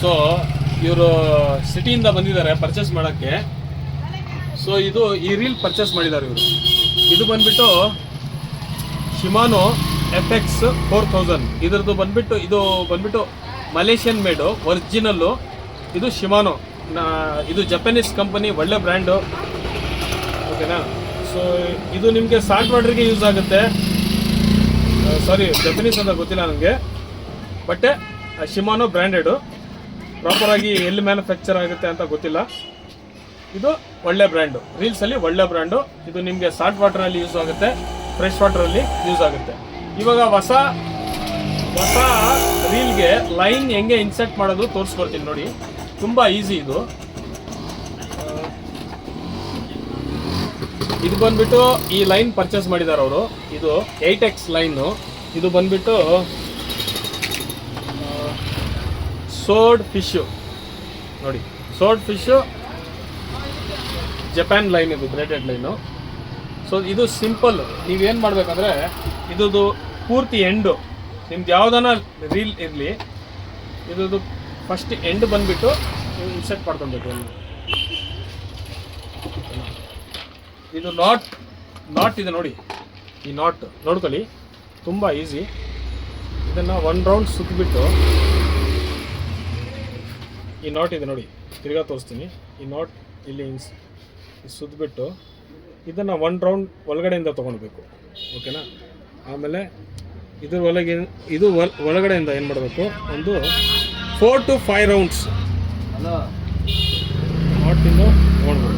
So ಇವರು ಸಿಟಿಯಿಂದ ಬಂದಿದ್ದಾರೆ purchase ಮಾಡೋಕ್ಕೆ. ಸೊ ಇದು ಈ ರೀಲ್ ಪರ್ಚೇಸ್ ಮಾಡಿದ್ದಾರೆ ಇವರು. ಇದು ಬಂದ್ಬಿಟ್ಟು Shimano F X four thousand ಇದ್ರದ್ದು ಬಂದ್ಬಿಟ್ಟು, ಇದು ಬಂದ್ಬಿಟ್ಟು ಮಲೇಷಿಯನ್ ಮೇಡು ಒರಿಜಿನಲ್ಲು ಇದು ಶಿಮಾನೋ ಇದು ಜಪನೀಸ್ ಕಂಪನಿ ಒಳ್ಳೆ ಬ್ರ್ಯಾಂಡು ಓಕೆನಾ ಸೊ ಇದು ನಿಮಗೆ ಸಾಲ್ಟ್ ವಾಟರ್ಗೆ ಯೂಸ್ ಆಗುತ್ತೆ. ಸಾರಿ ಜಪನೀಸ್ ಅಂತ ಗೊತ್ತಿಲ್ಲ ನನಗೆ ಬಟ್ಟೆ ಶಿಮಾನೋ ಬ್ರ್ಯಾಂಡೆಡು ಪ್ರಾಪರಾಗಿ ಎಲ್ಲಿ ಮ್ಯಾನುಫ್ಯಾಕ್ಚರ್ ಆಗುತ್ತೆ ಅಂತ ಗೊತ್ತಿಲ್ಲ. ಇದು ಒಳ್ಳೆ ಬ್ರ್ಯಾಂಡು ರೀಲ್ಸಲ್ಲಿ ಒಳ್ಳೆ ಬ್ರ್ಯಾಂಡು ಇದು ನಿಮಗೆ ಸಾಲ್ಟ್ ವಾಟರಲ್ಲಿ ಯೂಸ್ ಆಗುತ್ತೆ ಫ್ರೆಶ್ ವಾಟರಲ್ಲಿ ಯೂಸ್ ಆಗುತ್ತೆ. ಇವಾಗ ಹೊಸ ಹೊಸ ರೀಲ್ಗೆ ಲೈನ್ ಹೆಂಗೆ ಇನ್ಸರ್ಟ್ ಮಾಡೋದು ತೋರಿಸ್ಕೊಡ್ತೀನಿ ನೋಡಿ. ತುಂಬ ಈಸಿ ಇದು. ಇದು ಬಂದ್ಬಿಟ್ಟು ಈ ಲೈನ್ ಪರ್ಚೇಸ್ ಮಾಡಿದ್ದಾರೆ ಅವರು ಇದು ಏಯ್ಟ್ ಎಕ್ಸ್ ಲೈನು ಇದು ಬಂದ್ಬಿಟ್ಟು ಸೋಡ್ ಫಿಶು. ನೋಡಿ ಸೋಡ್ ಫಿಶು ಜಪಾನ್ ಲೈನ್ ಇದು ಬ್ರೇಡೆಡ್ ಲೈನು. ಸೊ ಇದು ಸಿಂಪಲ್. ನೀವೇನು ಮಾಡಬೇಕಂದ್ರೆ ಇದು ಪೂರ್ತಿ ಎಂಡು ನಿಮ್ದು ಯಾವ್ದಾನ ರೀಲ್ ಇರಲಿ ಇದು ಫಸ್ಟ್ ಎಂಡ್ ಬಂದ್ಬಿಟ್ಟು ನೀವು ಇನ್ಸೆಟ್ ಮಾಡ್ಕೊಬೇಕು ಇದು ನಾಟ್ ನಾಟ್ ಇದೆ ನೋಡಿ. ಈ ನಾಟ್ ನೋಡ್ಕೊಳ್ಳಿ. ತುಂಬ ಈಸಿ ಇದನ್ನು ಒನ್ ರೌಂಡ್ ಸುತ್ತಿಬಿಟ್ಟು ಈ ನಾಟ್ ಇದೆ ನೋಡಿ ತಿರ್ಗಾ ತೋರಿಸ್ತೀನಿ. ಈ ನಾಟ್ ಇಲ್ಲಿ ಸುತ್ತಬಿಟ್ಟು ಇದನ್ನು ಒನ್ ರೌಂಡ್ ಒಳಗಡೆಯಿಂದ ತೊಗೊಳ್ಬೇಕು ಓಕೆನಾ ಆಮೇಲೆ ಇದ್ರ ಒಳಗೆ ಇದು ಒಳ- ಒಳಗಡೆಯಿಂದ ಏನು ಮಾಡಬೇಕು? ಒಂದು ಫೋರ್ ಟು ಫೈವ್ ರೌಂಡ್ಸ್ ನಾಟಿಂದ ತೊಗೊಳ್ಬೇಕು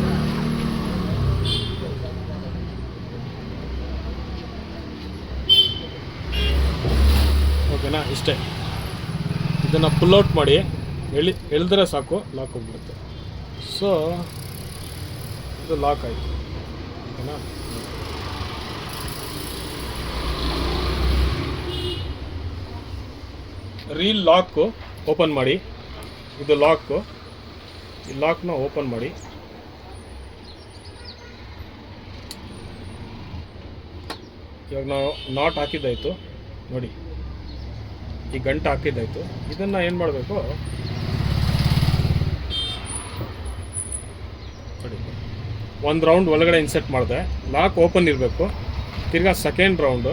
ಓಕೆನಾ ಇಷ್ಟೇ. ಇದನ್ನು ಪುಲ್ಔಟ್ ಮಾಡಿ. ಎಳಿ ಎಳೆದ್ರೆ ಸಾಕು ಲಾಕ್ ಹೋಗ್ಬಿಡುತ್ತೆ. ಸೊ ಇದು ಲಾಕ್ ಆಯಿತು. ಓಕೆನಾ? ರೀಲ್ ಲಾಕು ಓಪನ್ ಮಾಡಿ. ಇದು ಲಾಕು ಈ ಲಾಕ್ನ ಓಪನ್ ಮಾಡಿ. ಇವಾಗ ನಾವು ನಾಟ್ ಹಾಕಿದ್ದಾಯಿತು. ನೋಡಿ. ಈ ಗಂಟು ಹಾಕಿದ್ದಾಯಿತು. ಇದನ್ನು ಏನು ಮಾಡಬೇಕು? ಒಂದು ರೌಂಡ್ ಒಳಗಡೆ ಇನ್ಸೆಟ್ ಮಾಡಿದೆ. ಲಾಕ್ ಓಪನ್ ಇರಬೇಕು. ತಿರ್ಗಾ ಸೆಕೆಂಡ್ ರೌಂಡು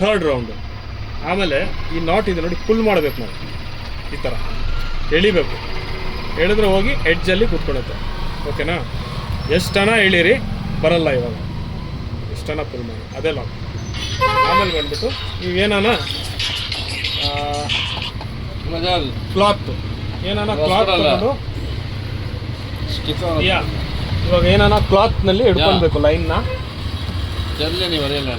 ಥರ್ಡ್ ರೌಂಡು ಆಮೇಲೆ ಈ ನಾಟ್ ಇದೆ ನೋಡಿ ಫುಲ್ ಮಾಡಬೇಕು ನಾವು. ಈ ಥರ ಎಳಿಬೇಕು. ಎಳಿದ್ರೆ ಹೋಗಿ ಎಡ್ಜಲ್ಲಿ ಕುತ್ಕೊಳುತ್ತೆ ಓಕೆನಾ ಎಷ್ಟನ ಎಳೀರಿ? ಬರಲ್ಲ ಇವಾಗ. ಎಷ್ಟನ ಫುಲ್ ಮಾಡಿ. ಅದೇ ಲಾಕ್ ಆಮೇಲೆ ಬಂದ್ಬಿಟ್ಟು ನೀವೇನಾನ ಏನಾನ ಕ್ಲಾತ್ ಏನಾನ ಕ್ಲಾತ್. ತಗೊಂಡು ಯಾ ಇವಾಗ ಏನಾನ ಕ್ಲಾತ್ನಲ್ಲಿ ಹಿಡ್ಕೊಳ್ಬೇಕು ಲೈನ್ನ ಜಲ್ದಿ ನೀವು ಬರೆಯಲ್ಲ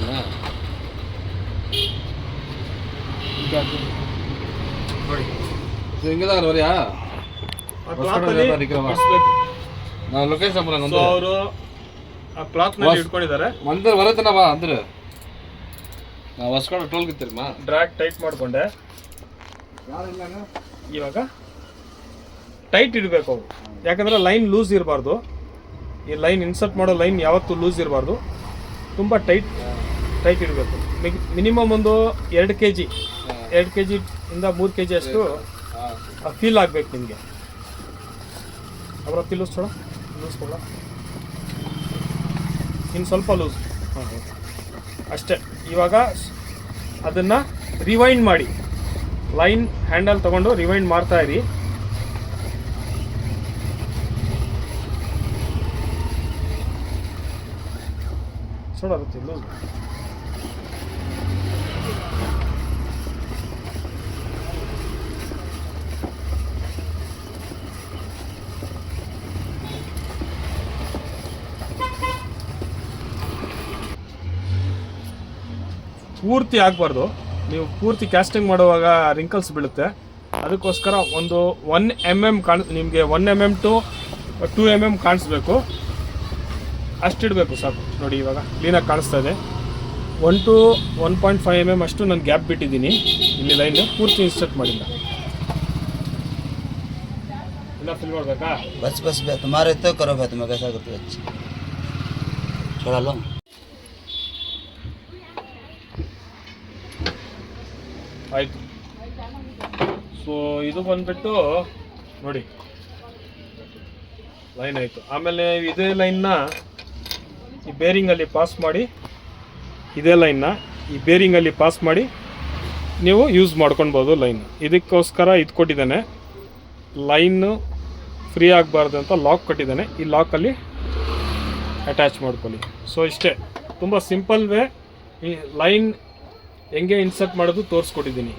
ಲೊಕೇಶನ್ ಬರೋಣ ಅವರು ಆ ಕ್ಲಾತ್ನಲ್ಲಿ ನಲ್ಲಿ ಇಟ್ಕೊಂಡಿದ್ದಾರೆ. ಮಂದಿರ ಬರತನವಾ ಅಂದ್ರೆ? ಹೊಸ್ಕೊಂಡು ಟೋಲ್ ಗಿತ್ತಿರಮ್ಮ ಡ್ರ್ಯಾಗ್ ಟೈಟ್ ಮಾಡಿಕೊಂಡೆ. ಇವಾಗ ಟೈಟ್ ಇಡಬೇಕು ಅವರು. ಯಾಕಂದ್ರೆ ಲೈನ್ ಲೂಸ್ ಇರಬಾರ್ದು. ಈ ಲೈನ್ ಇನ್ಸರ್ಟ್ ಮಾಡೋ ಲೈನ್ ಯಾವತ್ತೂ ಲೂಸ್ ಇರಬಾರ್ದು. ತುಂಬ ಟೈಟ್ ಟೈಟ್ ಇಡಬೇಕು. ಮಿನಿಮಮ್ ಒಂದು ಎರಡು ಕೆ ಜಿ ಎರಡು ಕೆ ಜಿ ಇಂದ ಮೂರು ಕೆ ಜಿ ಅಷ್ಟು ಫೀಲ್ ಆಗಬೇಕು ನಿಮಗೆ. ಅವರ ಫೀಲ್ ಲೂಸ್ ಕೊಡೋ. ಲೂಸ್ ಕೊಡ. ಇನ್ನು ಸ್ವಲ್ಪ ಲೂಸ್ ಹಾಂ ಅಷ್ಟೇ. ಇವಾಗ ಅದನ್ನು ರಿವೈಂಡ್ ಮಾಡಿ. ಲೈನ್ ಹ್ಯಾಂಡಲ್ ತಗೊಂಡು ರಿವೈಂಡ್ ಮಾಡ್ತಾ ಇರಿ. ಸೋಡಾಗುತ್ತೆ ಪೂರ್ತಿ ಆಗಬಾರ್ದು. ನೀವು ಪೂರ್ತಿ ಕ್ಯಾಸ್ಟಿಂಗ್ ಮಾಡುವಾಗ ರಿಂಕಲ್ಸ್ ಬೀಳುತ್ತೆ. ಅದಕ್ಕೋಸ್ಕರ ಒಂದು ಒನ್ ಎಂ ಎಂ ಕಾಣ್, ನಿಮಗೆ one M M to two M M ಕಾಣಿಸ್ಬೇಕು ಅಷ್ಟಿಡಬೇಕು ಸಾಕು. ನೋಡಿ ಇವಾಗ ಕ್ಲೀನಾಗಿ ಕಾಣಿಸ್ತಾ ಇದೆ. One to one point five M M ಅಷ್ಟು ನಾನು ಗ್ಯಾಪ್ ಬಿಟ್ಟಿದ್ದೀನಿ. ಇಲ್ಲಿ ಲೈನ್ ಪೂರ್ತಿ ಇನ್ಸ್ಟರ್ಟ್ ಮಾಡಿಲ್ಲ. ಇಲ್ಲ ಫಿಲ್ ಮಾಡಬೇಕಾ? ಬಸ್ ಬಸ್ ಬೇಕು ಮಾರೈತೋ, ಕರೋ ಬೇಕು ಮಗ ಸಾಗುತ್ತೆ ಆಯಿತು. ಸೊ ಇದು ಬಂದ್ಬಿಟ್ಟು ನೋಡಿ. ಲೈನ್ ಆಯಿತು. ಆಮೇಲೆ ಇದೇ ಲೈನ್ನ ಈ ಬೇರಿಂಗಲ್ಲಿ ಪಾಸ್ ಮಾಡಿ, ಇದೇ ಲೈನ್ನ ಈ ಬೇರಿಂಗಲ್ಲಿ ಪಾಸ್ ಮಾಡಿ ನೀವು ಯೂಸ್ ಮಾಡ್ಕೊಳ್ಬೋದು ಲೈನ್ ಇದಕ್ಕೋಸ್ಕರ ಇದು ಕೊಟ್ಟಿದ್ದಾನೆ ಲೈನು ಫ್ರೀ ಆಗಬಾರ್ದು ಅಂತ ಲಾಕ್ ಕೊಟ್ಟಿದ್ದಾನೆ. ಈ ಲಾಕಲ್ಲಿ ಅಟ್ಯಾಚ್ ಮಾಡ್ಕೊಳ್ಳಿ. ಸೊ ಇಷ್ಟೇ. ತುಂಬ ಸಿಂಪಲ್ ವೇ ಈ ಲೈನ್ ಹೆಂಗೆ ಇನ್ಸರ್ಟ್ ಮಾಡೋದು ತೋರಿಸ್ಕೊಟ್ಟಿದ್ದೀನಿ.